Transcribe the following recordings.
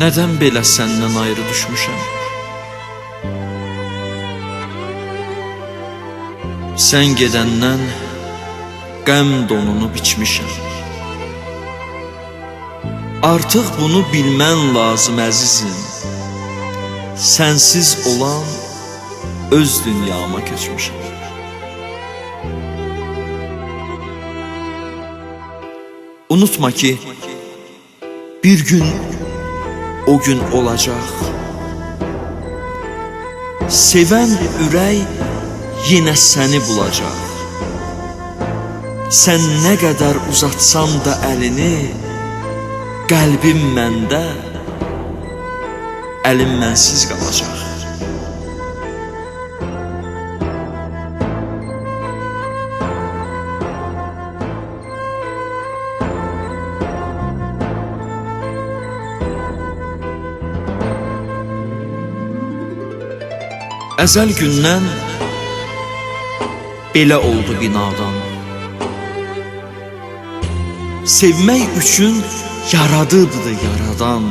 Nədən belə səndən ayrı düşmüşəm? Sən gedəndən qəm donunu biçmişəm. Artıq bunu bilmən lazım əzizim. Sənsiz olan öz dünyama köçmüşəm. Unutma ki bir gün o gün olacak. Seven ürək yenə səni bulacaq. Sən nə qədər uzatsan da əlini, qəlbim məndə, əlim mənsiz qalacaq. Əzəl gündən belə oldu binadan. Sevmək üçün yaradıbdı yaradan.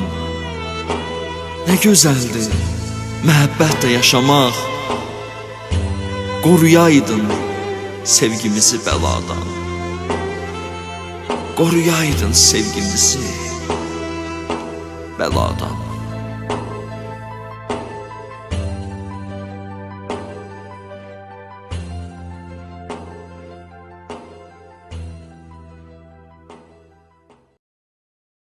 Nə gözəldir məhəbbətlə yaşamaq. Qoruyaydın sevgimizi bəladan. Qoruyaydın sevgimizi bəladan.